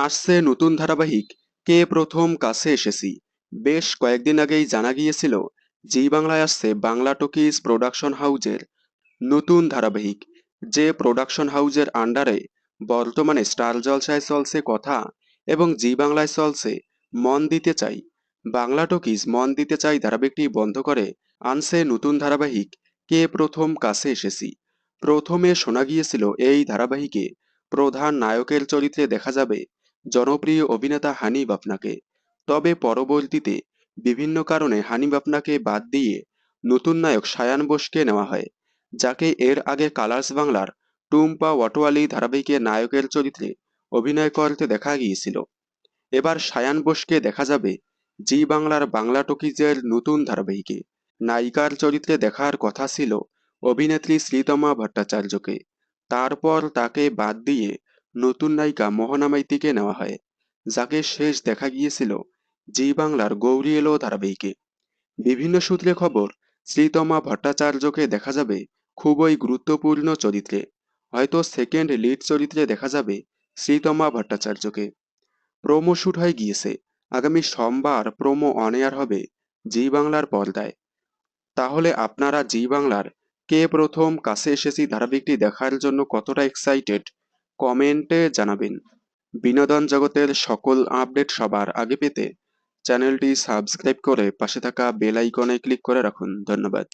আসছে নতুন ধারাবাহিক কে প্রথম কাছে এসেছি। বেশ কয়েকদিন আগেই জানা গিয়েছিল জি বাংলায় আসছে বাংলা টকিজ প্রোডাকশন হাউজের নতুন ধারাবাহিক। যে প্রোডাকশন হাউজের আন্ডারে বর্তমানে স্টার জলসায় চলছে কথা এবং জি বাংলায় চলছে মন দিতে চাই। বাংলা টকিজ মন দিতে চাই ধারাবাহিকটি বন্ধ করে আনছে নতুন ধারাবাহিক কে প্রথম কাছে এসেছি। প্রথমে শোনা গিয়েছিল এই ধারাবাহিকে প্রধান নায়কের চরিত্রে দেখা যাবে জনপ্রিয় অভিনেতা হানিফ আপনাকে তবে পরবর্তীতে বিভিন্ন কারণে হানিফ আপনাকে বাদ দিয়ে নতুন নায়ক সায়ান বোসকে নেওয়া হয়, যাকে এর আগে কালার্স বাংলার টুম্পা ওয়াটোয়ালি ধারাবাহিকে নায়কের চরিত্রে অভিনয় করতে দেখা গিয়েছিল। এবার সায়ান বোসকে দেখা যাবে জি বাংলার বাংলা টকিজের নতুন ধারাবাহিকে। নায়িকার চরিত্রে দেখার কথা ছিল অভিনেত্রী শ্রীতমা ভট্টাচার্যকে। তারপর তাকে বাদ দিয়ে নতুন নায়িকা মোহনা মাইতিকে নেওয়া হয়, যাকে শেষ দেখা গিয়েছিল জি বাংলার গৌরী এলো ধারাবাহিকে। বিভিন্ন সূত্রে খবর, শ্রীতমা ভট্টাচার্যকে দেখা যাবে খুবই গুরুত্বপূর্ণ চরিত্রে। হয়তো সেকেন্ড লিড চরিত্রে দেখা যাবে শ্রীতমা ভট্টাচার্যকে। প্রোমো শ্যুট হয়ে গিয়েছে। আগামী সোমবার প্রোমো অন এয়ার হবে জি বাংলার পর্দায়। তাহলে আপনারা জি বাংলার কে প্রথম কাছে এসেছি ধারাবাহিকটি দেখার জন্য কতটা এক্সাইটেড কমেন্টে জানাবেন। বিনোদন জগতের সকল আপডেট সবার আগে পেতে চ্যানেলটি সাবস্ক্রাইব করে পাশে থাকা বেল আইকনে ক্লিক করে রাখুন। ধন্যবাদ।